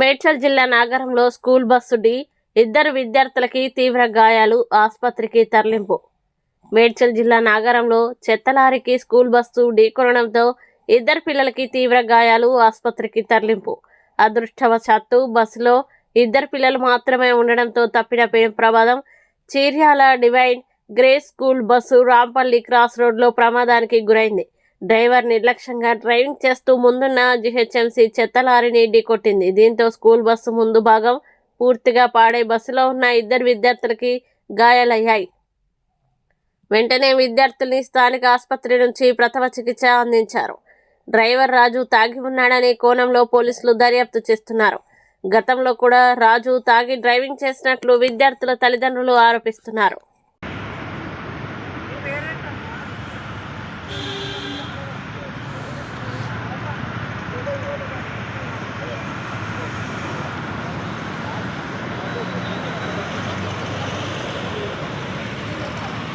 మేడ్చల్ జిల్లా నాగరంలో school bus ఢీ ఇద్దరు విద్యార్థులకి తీవ్ర గాయాలు ఆసుపత్రికి తరలింపు. మేడ్చల్ జిల్లా నాగరంలో చెత్తలారికి స్కూల్ బస్సు ఢీకొనడంతో ఇద్దరు పిల్లలకి తీవ్ర గాయాలు ఆసుపత్రికి తరలింపు. అదృష్టవశాత్తు బస్సులో ఇద్దరు పిల్లలు మాత్రమే ఉండడంతో తప్పిన పెను ప్రమాదం Cheeryal divine grace school bus Rampally cross రోడ్లో ప్రమాదానికి గురైంది. డ్రైవర్ నిర్లక్ష్యంగా డ్రైవింగ్ చేస్తూ ముందున్న జిహెచ్ఎంసీ చెత్త లారీని ఢీకొట్టింది దీంతో స్కూల్ బస్సు ముందు భాగం పూర్తిగా పాడై బస్సులో ఉన్న ఇద్దరు విద్యార్థులకి గాయాలయ్యాయి. వెంటనే విద్యార్థుల్ని స్థానిక ఆసుపత్రి నుంచి ప్రథమ చికిత్స అందించారు. డ్రైవర్ రాజు తాగి ఉన్నాడనే కోణంలో పోలీసులు దర్యాప్తు చేస్తున్నారు. గతంలో కూడా రాజు తాగి డ్రైవింగ్ చేసినట్లు విద్యార్థుల తల్లిదండ్రులు ఆరోపిస్తున్నారు.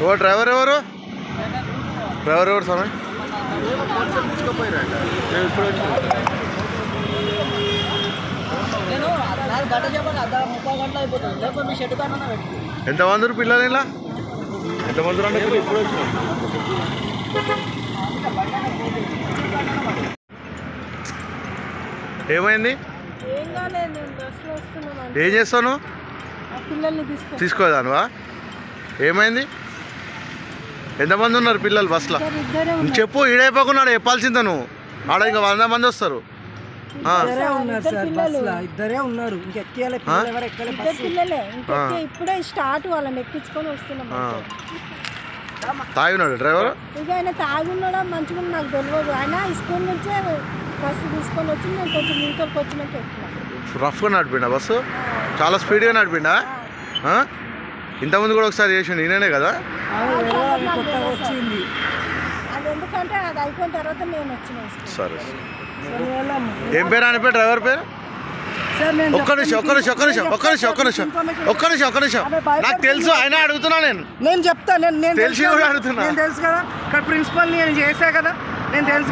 ఓ డ్రైవర్ ఎవరు? డ్రైవర్ ఎవరు స్వామి? పెట్టి. ఎంతమంది పిల్లలు ఇలా? ఎంతమంది ఇప్పుడు ఏమైంది? ఏం తీసుకో తీసుకోదానువా ఏమైంది? ఎంతమంది ఉన్నారు పిల్లలు బస్సులో చెప్పు ఈడైపోకున్నాడు చెప్పాల్సిందే నువ్వు. ఆడ ఇంకా వంద మంది వస్తారు. ఆ, ఇద్దరే ఉన్నారు సార్ బస్సులో ఇద్దరే ఉన్నారు. ఇంకెక్కేయాలి పిల్లలు ఎవరు ఎక్కాలి ఇద్దరు పిల్లలే. ఇంకొక ఇప్పుడే స్టార్ట్ వాళ్ళని ఎక్కించుకొని వస్తున్నాం. తాగినాడు డ్రైవర్? ఇక ఆయన తాగున్నాడా మంచిగా నాకు తెలియదు. ఆయన స్కూల్ నుంచే బస్సు తీసుకొని వచ్చి నేను కొంచెం వచ్చినాక ఎక్కినా. రఫ్గా నడిపిండా బస్సు? చాలా స్పీడ్గా నడిపిండా? ఇంతకుముందు కూడా ఒకసారి చేసిండు ఈయననే కదా? అది ఎందుకంటే అది అయిపోయిన తర్వాత నేను వచ్చిన సరే సరే. ఏం పేరు అని పేరు డ్రైవర్ పేరు? నేను ఒక్క నిమిషం ఒక్క నిమిషం ఒక్క నిమిషం ఒక్క నిమిషం ఒక్క నిమిషం ఒక్క నిమిషం ఒక్క నిమిషం నాకు తెలుసు అయినా అడుగుతున్నా నేను నేను చెప్తా నేను నేను తెలిసి కూడా. అడుగుతున్నా. నేను తెలుసు కదా ఇక్కడ ప్రిన్సిపల్ నేను చేసా కదా నేను తెలుసు.